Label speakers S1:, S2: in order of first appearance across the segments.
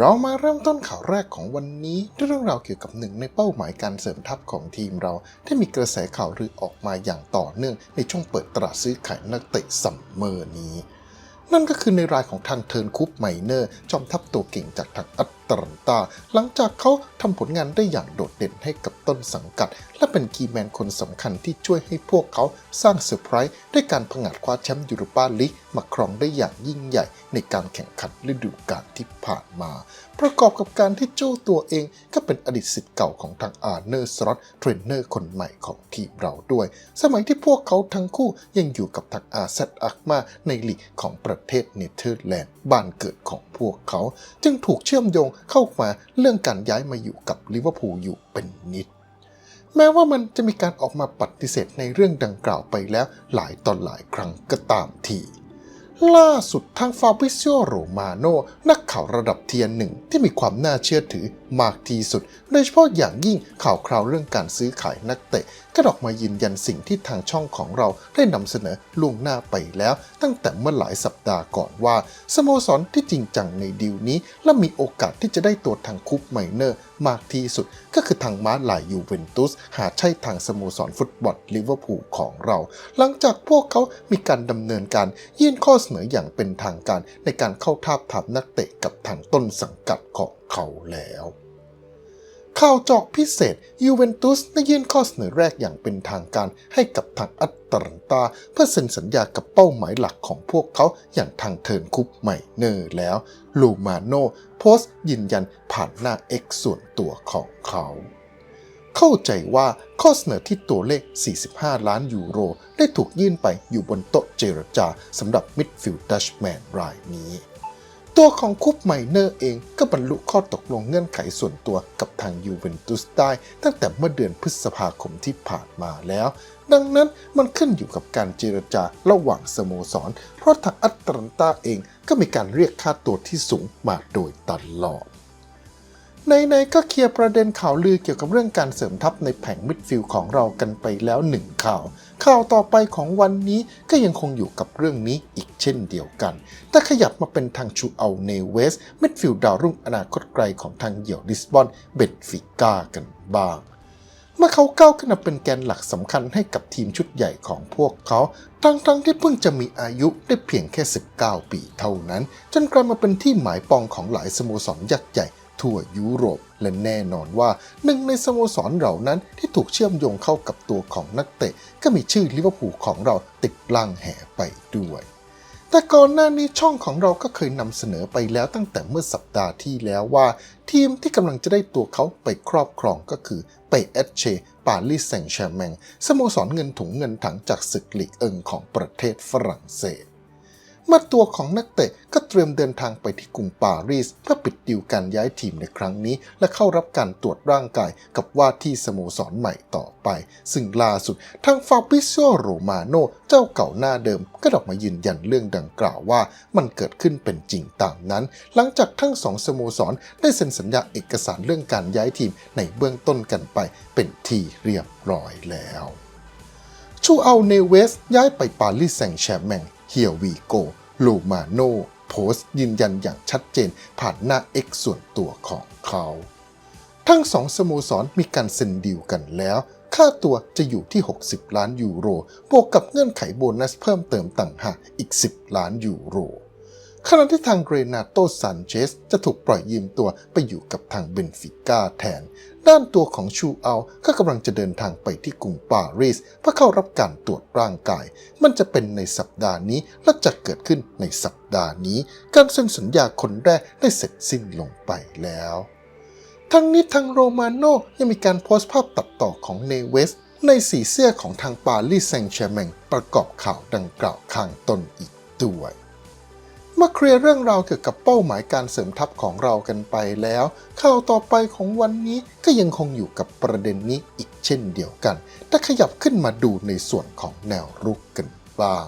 S1: เรามาเริ่มต้นข่าวแรกของวันนี้ด้วยเรื่องราวเกี่ยวกับหนึ่งในเป้าหมายการเสริมทัพของทีมเรา ที่มีกระแสข่าวลือออกมาอย่างต่อเนื่องในช่วงเปิดตลาดซื้อขายนักเตะซัมเมอร์นี้ นั่นก็คือในรายของทางเทิร์นคุปไมเนอร์ จอมทัพตัวเก่งจากทางอัต แลนตา หลังจากเขาทำผลงานได้อย่างโดดเด่นให้กับต้นสังกัด และเป็นคีแมนคนสำคัญที่ช่วยให้พวกเขาสร้างเซอร์ไพรส์ด้วยการผงาดคว้าแชมป์ยูโรปาลีกมาครองได้อย่างยิ่งใหญ่ ในการแข่งขันฤดูกาลที่ผ่านมา ประกอบกับการที่เจ้ตัวเองก็เป็นอดีตสิทธิ์เก่าของทางอาร์เนอร์สล็อตเทรนเนอร์คนใหม่ของทีมเราด้วย สมัยที่พวกเขาทั้งคู่ยังอยู่กับทางอาเซตอักมาในลีกของประเทศเนเธอร์แลนด์บ้านเกิดของ พวกเขาจึงถูกเชื่อมโยงเข้ามาเรื่องการย้ายมาอยู่กับลิเวอร์พูลอยู่เป็นนิด แม้ว่ามันจะมีการออกมาปฏิเสธในเรื่องดังกล่าวไปแล้วหลายตอนหลายครั้งก็ตามทีล่าสุดทางฟาบิซิโอโรมาโนนักข่าวระดับเทียนหนึ่งที่มีความน่าเชื่อถือ มากที่สุด โดยเฉพาะอย่างยิ่งข่าวคราวเรื่องการซื้อขายนักเตะก็ออกมายืนยันสิ่งที่ทางช่องของเราได้นำเสนอล่วงหน้าไปแล้ว ตั้งแต่เมื่อหลายสัปดาห์ก่อนว่า สโมสรที่จริงจังในดีลนี้ และมีโอกาสที่จะได้ตัวทางคุปไมเนอร์มากที่สุด ก็คือทางม้าลายยูเวนตุส หาใช่ทางสโมสรฟุตบอลลิเวอร์พูลของเรา หลังจากพวกเขามีการดำเนินการยื่นข้อเสนออย่างเป็นทางการในการเข้าทาบทามนักเตะกับทางต้นสังกัดของ เขาแล้ว ข่าวจาะพิเศษยูเวนตุสได้ยื่นข้อเสนอแรกอย่างเป็นทางการให้กับทางอัตแลนตา เพื่อเซ็นสัญญากับเป้าหมายหลักของพวกเขาอย่างทางเทิร์นคุปไมเนอร์แล้ว ลูมาโนโพสต์ยืนยันผ่านหน้า X ส่วนตัวของเขาเข้าใจว่าข้อเสนอที่ตัวเลข 45 ล้านยูโร ได้ถูกยื่นไปอยู่บนโต๊ะเจรจาสำหรับมิดฟิลด์ดัชแมนรายนี้ ตัวของคุปไมเนอร์เองก็บรรลุข้อตกลงเงื่อนไขส่วนตัวกับทางยูเวนตุสได้ตั้งแต่เมื่อเดือนพฤษภาคมที่ผ่านมาแล้ว ดังนั้นมันขึ้นอยู่กับการเจรจาระหว่างสโมสร เพราะทางอัตแลนตาเองก็มีการเรียกค่าตัวที่สูงมาโดยตลอด ในๆก็เคลียร์ประเด็นข่าวลือเกี่ยวกับเรื่องการเสริมทัพในแผงมิดฟิลด์ของเรากันไปแล้วหนึ่งข่าว ข่าวต่อไปของวันนี้ก็ยังคงอยู่กับเรื่องนี้อีกเช่นเดียวกัน แต่ขยับมาเป็นทางชูเอาเนเวสมิดฟิลด์ดาวรุ่งอนาคตไกลของทางเหยี่ยวลิสบอนเบนฟิก้ากันบ้าง เมื่อเขาก้าวขึ้นมาเป็นแกนหลักสำคัญให้กับทีมชุดใหญ่ของพวกเขาทั้งๆที่เพิ่งจะมีอายุได้เพียงแค่ 19 ปีเท่านั้น จนกลายมาเป็นที่หมายปองของหลายสโมสรยักษ์ใหญ่ ทั่วยุโรป และแน่นอนว่าหนึ่งในสโมสรเหล่านั้นที่ถูกเชื่อมโยงเข้ากับตัวของนักเตะ ก็มีชื่อลิเวอร์พูลของเราติดล่างแห่ไปด้วยแต่ก่อนหน้านี้ช่องของเราก็เคยนำเสนอไปแล้วตั้งแต่เมื่อสัปดาห์ที่แล้วว่า ทีมที่กำลังจะได้ตัวเขาไปครอบครองก็คือไปเอเชปารีสแซงต์แชร์แมงสโมสรเงินถุงเงินถังจากศึกลีกเอิงของประเทศฝรั่งเศส เมื่อตัวของนักเตะก็เตรียมเดินทางไปที่กรุงปารีส เพื่อปิดดิวการย้ายทีมในครั้งนี้ และเข้ารับการตรวจร่างกายกับว่าที่สโมสรใหม่ต่อไป ซึ่งล่าสุดทางฟาบิซิโอโรมาโนเจ้าเก่าหน้าเดิม ก็ออกมายืนยันเรื่องดังกล่าวว่า มันเกิดขึ้นเป็นจริงตามนั้น หลังจากทั้งสองสโมสรได้เซ็นสัญญาเอกสารเรื่องการย้ายทีมในเบื้องต้นกันไป เป็นที่เรียบร้อยแล้วชูเอาเนเวสย้ายไปปารีสแซงต์แชร์แมง เฮียวีโกลูมาโนโพสต์ยืนยันอย่างชัดเจนผ่านหน้า X ส่วนตัวของเขา ทั้งสองสโมสรมีการเซ็นดีลกันแล้ว ค่าตัวจะอยู่ที่ 60 ล้านยูโร บวกกับเงื่อนไขโบนัสเพิ่มเติมต่างหากอีก 10 ล้านยูโรขณะที่ทางเกรนาโตซันเชสจะถูกปล่อยยืมตัวไปอยู่กับทางเบนฟิก้าแทน ด้านตัวของชูเอาก็กำลังจะเดินทางไปที่กรุงปารีสเพื่อเข้ารับการตรวจร่างกาย มันจะเป็นในสัปดาห์นี้และจะเกิดขึ้นในสัปดาห์นี้ การเซ็นสัญญาคนแรกได้เสร็จสิ้นลงไปแล้ว ทั้งนี้ทางโรมาโนยังมีการโพสต์ภาพตัดต่อของเนเวสในสีเสื้อของทางปารีสแซงต์แชร์แมงประกอบข่าวดังกล่าวข้างต้นอีกด้วย เมื่อเคลียร์เรื่องราวเกี่ยวกับเป้าหมายการเสริมทัพของเรากันไปแล้ว ข่าวต่อไปของวันนี้ก็ยังคงอยู่กับประเด็นนี้อีกเช่นเดียวกัน แต่ขยับขึ้นมาดูในส่วนของแนวรุกกันบ้าง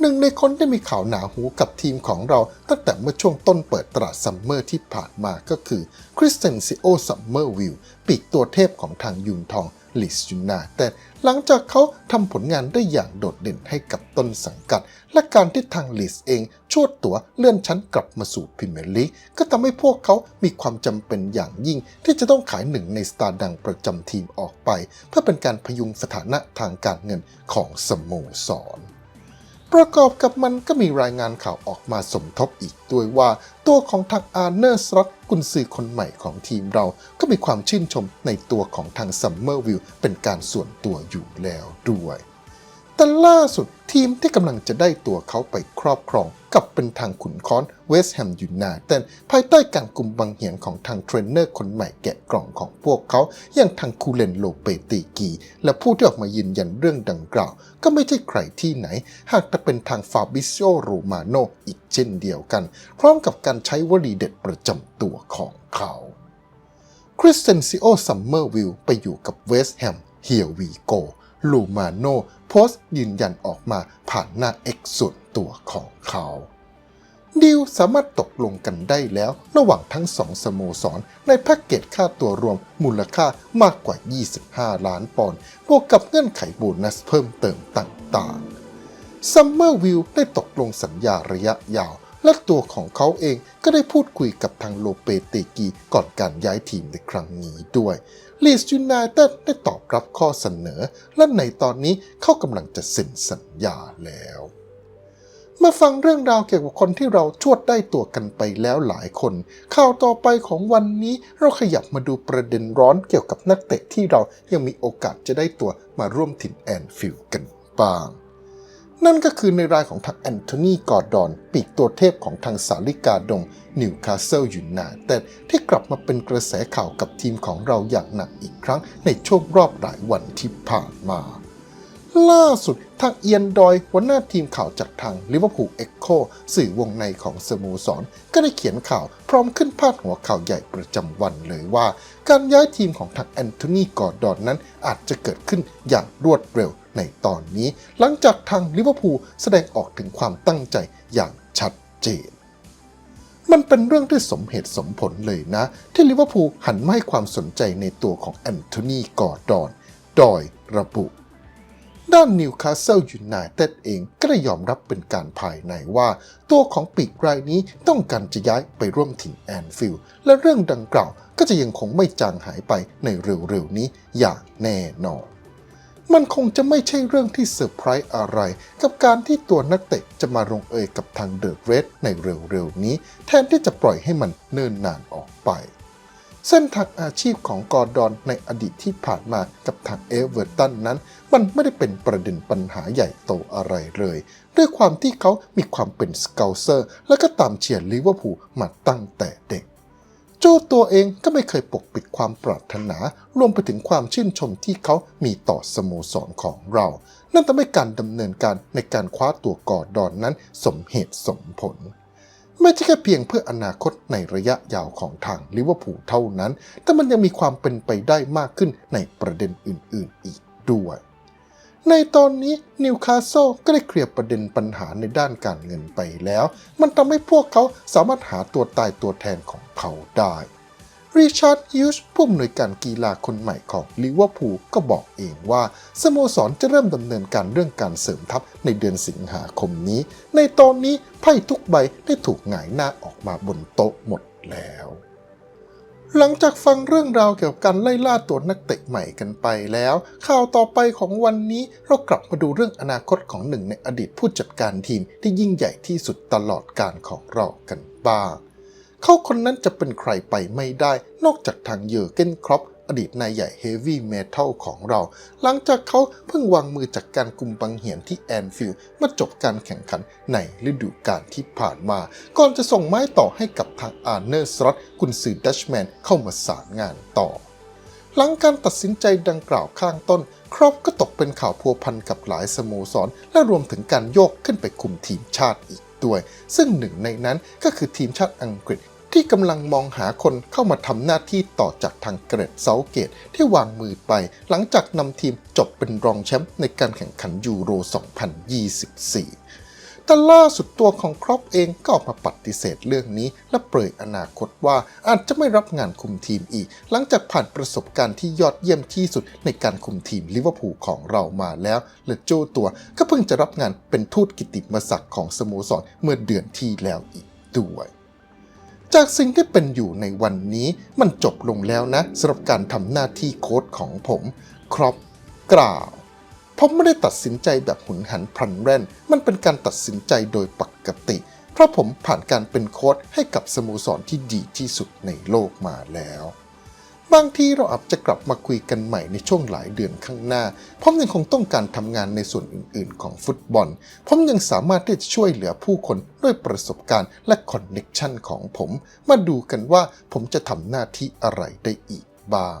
S1: หนึ่งในคนที่มีข่าวหนาหูกับทีมของเราตั้งแต่เมื่อช่วงต้นเปิดตลาดซัมเมอร์ที่ผ่านมาก็คือคริสเตนซิโอซัมเมอร์วิลปีกตัวเทพของทางยุนทอง ลิสยูนาแต่หลังจากเขาทำผลงานได้อย่างโดดเด่นให้กับต้นสังกัด และการที่ทางลิสเองชวดตัวเลื่อนชั้นกลับมาสู่พรีเมียร์ลีกก็ทำให้พวกเขามีความจำเป็นอย่างยิ่ง ที่จะต้องขายหนึ่งในสตาร์ดังประจำทีมออกไป เพื่อเป็นการพยุงสถานะทางการเงินของสโมสร ประกอบกับมันก็มีรายงานข่าวออกมาสมทบอีกด้วยว่า ตัวของทางอาร์เนอร์สล็อตกุนซือคนใหม่ของทีมเราก็มีความชื่นชมในตัวของทางซัมเมอร์วิลเป็นการส่วนตัวอยู่แล้วด้วย แต่ล่าสุดทีมที่กำลังจะได้ตัวเขาไปครอบครองกับเป็นทางขุนค้อนเวสต์แฮมยูไนเต็ดภายใต้การกลุ่มบังเหียนของทางเทรนเนอร์คนใหม่แกะกล่องของพวกเขา อย่างทางคูเลนโลเปติกี และผู้ที่ออกมายืนยันเรื่องดังกล่าว ก็ไม่ใช่ใครที่ไหน หากแต่เป็นทางฟาบิซิโอโรมาโนอีกเช่นเดียวกัน พร้อมกับการใช้วลีเด็ดประจำตัวของเขาคริสเตนซิโอซัมเมอร์วิลไปอยู่กับเวสต์แฮมเฮียวีโก ลูมาโนโพสต์ยืนยันออกมาผ่านหน้า X ส่วนตัวของเขาดีลสามารถตกลงกันได้แล้ว ระหว่างทั้งสองสโมสร ในแพ็กเกจค่าตัวรวมมูลค่ามากกว่า 25 ล้านปอนด์บวกกับเงื่อนไขโบนัสเพิ่มเติมต่างๆซัมเมอร์วิลได้ตกลงสัญญาระยะยาว และตัวของเขาเองก็ได้พูดคุยกับทางโลเปเตกีก่อนการย้ายทีมในครั้งนี้ด้วยลีสยูไนเต็ดได้ตอบรับข้อเสนอ และในตอนนี้เขากำลังจะเซ็นสัญญาแล้วมาฟังเรื่องราวเกี่ยวกับคนที่เราชวดได้ตัวกันไปแล้วหลายคน ข่าวต่อไปของวันนี้เราขยับมาดูประเด็นร้อนเกี่ยวกับนักเตะที่เรายังมีโอกาสจะได้ตัวมาร่วมถิ่นแอนฟิลด์กันบ้าง นั่นก็คือในรายของทางแอนโทนีกอร์ดอน ปีกตัวเทพของทางสาลิกาดงนิวคาสเซิลยูไนเต็ดที่กลับมาเป็นกระแสข่าวกับทีมของเราอย่างหนักอีกครั้งในช่วงรอบหลายวันที่ผ่านมา ล่าสุดทางเอียนดอยหัวหน้าทีมข่าวจากทางลิเวอร์พูลเอ็กโคสื่อวงในของสโมสร ก็ได้เขียนข่าวพร้อมขึ้นพาดหัวข่าวใหญ่ประจำวันเลยว่า การย้ายทีมของทางแอนโทนีกอร์ดอนนั้นอาจจะเกิดขึ้นอย่างรวดเร็วในตอนนี้ หลังจากทางลิเวอร์พูลแสดงออกถึงความตั้งใจอย่างชัดเจนมันเป็นเรื่องที่สมเหตุสมผลเลยนะ ที่ลิเวอร์พูลหันมาให้ความสนใจในตัวของแอนโทนีกอร์ดอนโดยระบุ ด้านนิวคาสเซิลยูไนเต็ดเองก็ได้ยอมรับเป็นการภายในว่า ตัวของปีกรายนี้ต้องการจะย้ายไปร่วมถิ่นแอนฟิลด์และเรื่องดังกล่าวก็จะยังคงไม่จางหายไปในเร็วๆนี้อย่างแน่นอนมันคงจะไม่ใช่เรื่องที่เซอร์ไพรส์อะไร กับการที่ตัวนักเตะจะมาลงเอยกับทางเดอะเรดในเร็วๆนี้ แทนที่จะปล่อยให้มันเนิ่นนานออกไป เส้นทางอาชีพของกอร์ดอนในอดีตที่ผ่านมากับทางเอเวอร์ตันนั้น มันไม่ได้เป็นประเด็นปัญหาใหญ่โตอะไรเลย ด้วยความที่เขามีความเป็นสเกลเซอร์ และก็ตามเชียร์ลิเวอร์พูลมาตั้งแต่เด็กโจ้ตัวเองก็ไม่เคยปกปิดความปรารถนา รวมไปถึงความชื่นชมที่เขามีต่อสโมสรของเรา นั่นทำให้การดำเนินการในการคว้าตัวกอร์ดอนนั้นสมเหตุสมผล ไม่ใช่แค่เพียงเพื่ออนาคตในระยะยาวของทางลิเวอร์พูลเท่านั้น แต่มันยังมีความเป็นไปได้มากขึ้นในประเด็นอื่น ๆ อีกด้วย ในตอนนี้นิวคาสเซิลก็ได้เคลียร์ประเด็นปัญหาในด้านการเงินไปแล้ว มันทำให้พวกเขาสามารถหาตัวตายตัวแทนของเขาได้ ริชาร์ดฮิวส์ผู้อำนวยการกีฬาคนใหม่ของลิเวอร์พูลก็บอกเองว่า สโมสรจะเริ่มดำเนินการเรื่องการเสริมทัพในเดือนสิงหาคมนี้ ในตอนนี้ไพ่ทุกใบได้ถูกหงายหน้าออกมาบนโต๊ะหมดแล้วหลังจากฟังเรื่องราวเกี่ยวกับการไล่ล่าตัวนักเตะใหม่กันไปแล้ว ข่าวต่อไปของวันนี้เรากลับมาดูเรื่องอนาคตของหนึ่งในอดีตผู้จัดการทีมที่ยิ่งใหญ่ที่สุดตลอดการของเรากันบ้าง เขาคนนั้นจะเป็นใครไปไม่ได้ นอกจากทางเยอร์เกนครอปอดีตนายใหญ่เฮฟวี่เมทัลของเรา หลังจากเขาเพิ่งวางมือจากการกุมบังเหียนที่แอนฟิลด์มาจบการแข่งขันในฤดูกาลที่ผ่านมา ก่อนจะส่งไม้ต่อให้กับทางอาร์เนอร์สล็อตกุนซือดัชแมนเข้ามาสารงานต่อ หลังการตัดสินใจดังกล่าวข้างต้น ครอปก็ตกเป็นข่าวพัวพันกับหลายสโมสร และรวมถึงการโยกขึ้นไปคุมทีมชาติอีก ด้วย ซึ่งหนึ่งในนั้นก็คือทีมชาติอังกฤษที่กำลังมองหาคนเข้ามาทำหน้าที่ต่อจากทางเกรดเซาเกตที่วางมือไป หลังจากนำทีมจบเป็นรองแชมป์ในการแข่งขันยูโร 2024 แต่ล่าสุดตัวของครอปเองก็ออกมาปฏิเสธเรื่องนี้ และเปรยอนาคตว่าอาจจะไม่รับงานคุมทีมอีก หลังจากผ่านประสบการณ์ที่ยอดเยี่ยมที่สุดในการคุมทีมลิเวอร์พูลของเรามาแล้ว และโจตัวก็เพิ่งจะรับงานเป็นทูตกิตติมศักดิ์ของสโมสรเมื่อเดือนที่แล้วอีกด้วยจากสิ่งที่เป็นอยู่ในวันนี้มันจบลงแล้วนะสำหรับการทำหน้าที่โค้ชของผม ครอปกล่าว ผมไม่ได้ตัดสินใจแบบหุนหันพลันแร่น มันเป็นการตัดสินใจโดยปกติ เพราะผมผ่านการเป็นโค้ชให้กับสโมสรที่ดีที่สุดในโลกมาแล้วบางทีเราอาจจะกลับมาคุยกันใหม่ในช่วงหลายเดือนข้างหน้า ผมยังคงต้องการทำงานในส่วนอื่น ๆ ของฟุตบอล ผมยังสามารถที่จะช่วยเหลือผู้คนด้วยประสบการณ์และคอนเน็กชันของผม มาดูกันว่าผมจะทำหน้าที่อะไรได้อีกบ้าง